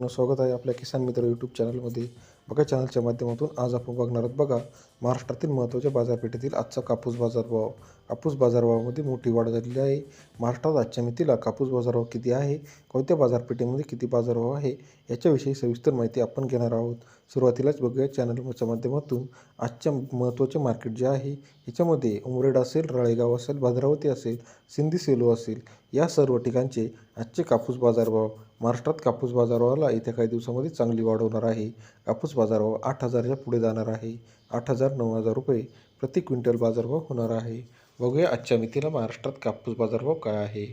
स्वागत आहे आपल्या किसान मित्र यूट्यूब चॅनलमध्ये बघा चॅनलच्या माध्यमातून आज आपण बघणार आहोत बघा महाराष्ट्रातील महत्त्वाच्या बाजारपेठेतील आजचा कापूस बाजारभाव. कापूस बाजारभावामध्ये मोठी वाढ झालेली आहे. महाराष्ट्रात आजच्या मितीला कापूस बाजारभाव किती आहे? कोणत्या बाजारपेठेमध्ये किती बाजारभाव आहे? याच्याविषयी सविस्तर माहिती आपण घेणार आहोत. सुरुवातीलाच बघूया चॅनलच्या माध्यमातून. आजच्या महत्त्वाचे मार्केट जे आहे याच्यामध्ये उमरेड असेल राळेगाव असेल भद्रावती असेल सिंधी सेलो असेल या सर्व ठिकाणचे आजचे कापूस बाजारभाव. महाराष्ट्रात कापूस बाजारभावाला येत्या काही दिवसामध्ये चांगली वाढ होणार आहे. कापूस बाजारभाव आठ हजारच्या पुढे जाणार आहे. आठ हजार नऊ हजार रुपये प्रति क्विंटल बाजारभाव होणार आहे. बघूया आजच्या मितीला महाराष्ट्रात कापूस बाजारभाव काय आहे.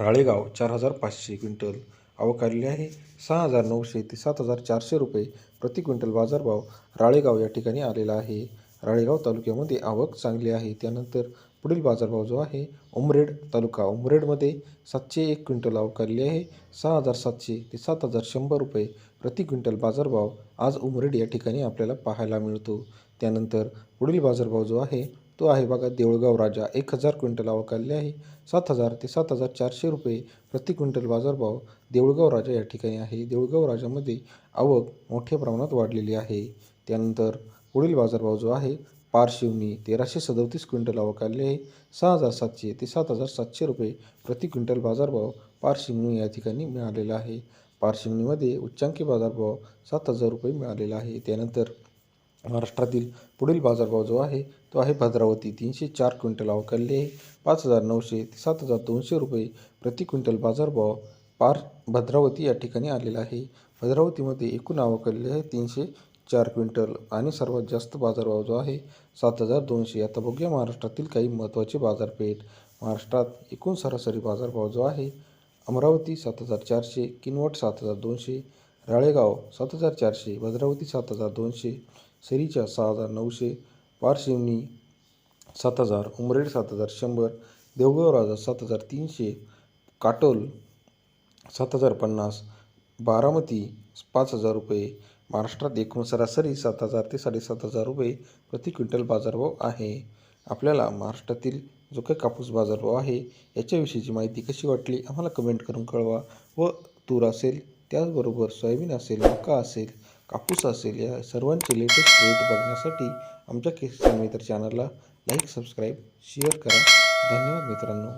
राळेगाव चार हजार पाचशे क्विंटल. आवक आलेली आहे. सहा हजार नऊशे ते सात हजार चारशे रुपये प्रति क्विंटल बाजारभाव राळेगाव या ठिकाणी आलेला आहे. राळेगाव तालुक्यामध्ये आवक चांगली आहे. त्यानंतर पुढील बाजारभाव जो आहे उमरेड तालुका. उमरेडमध्ये सातशे एक क्विंटल आवक आलेली आहे. सहा हजार सातशे ते सात हजार शंभर रुपये प्रति क्विंटल बाजारभाव आज उमरेड या ठिकाणी आपल्याला पाहायला मिळतो. त्यानंतर पुढील बाजारभाव जो आहे तो आहे बघा देऊळगाव राजा. एक हजार क्विंटल आवक आलेली आहे. सात हजार ते सात हजार चारशे रुपये प्रति क्विंटल बाजारभाव देऊळगाव राजा या ठिकाणी आहे. देऊळगाव राजामध्ये आवक मोठ्या प्रमाणात वाढलेली आहे. त्यानंतर पुढील बाजारभाव जो आहे पारशिवनी तेराशे सदोतीस क्विंटल आवक आहे. सहा हजार सातशे ते सात हजार सातशे रुपये प्रति क्विंटल बाजारभाव पारशिवनी या ठिकाणी मिळालेला आहे. पारशिवनीमध्ये उच्चांकी बाजारभाव सात हजार रुपये मिळालेला आहे. त्यानंतर महाराष्ट्रातील पुढील बाजारभाव जो आहे तो आहे भद्रावती. तीनशे चार क्विंटल आवक आहे. पाच हजार नऊशे ते सात हजार दोनशे रुपये प्रति क्विंटल बाजारभाव पार भद्रावती या ठिकाणी आलेला आहे. भद्रावतीमध्ये एकूण आवक आहे तीनशे चार क्विंटल आणि सर्वात जास्त बाजारभाव जो आहे सात हजार दोनशे. आता बघूया महाराष्ट्रातील काही महत्त्वाचे बाजारपेठ. महाराष्ट्रात एकूण सरासरी बाजारभाव जो आहे अमरावती सात हजार चारशे किनवट सात हजार दोनशे राळेगाव सात हजार चारशे भद्रावती सात हजार दोनशे सेरीच्या सहा हजार नऊशे पारशिवनी सात हजार उमरेड सात हजार शंभर देवगाव राजा सात हजार तीनशे काटोल सात हजार पन्नास बारामती पाच हजार रुपये महाराष्ट्रात एकूण सरासरी सात हजार ते साडेसात हजार रुपये प्रति क्विंटल बाजारभाव आहे. आपल्याला महाराष्ट्रातील जो काही कापूस बाजारभाव आहे याच्याविषयीची माहिती कशी वाटली आम्हाला कमेंट करून कळवा. व तूर असेल त्याचबरोबर सोयाबीन असेल मका असेल कापूस असेल या सर्वांचे लेटेस्ट रेट बघण्यासाठी आमच्या किसान मित्र चॅनलला लाईक सबस्क्राईब शेअर करा. धन्यवाद मित्रांनो.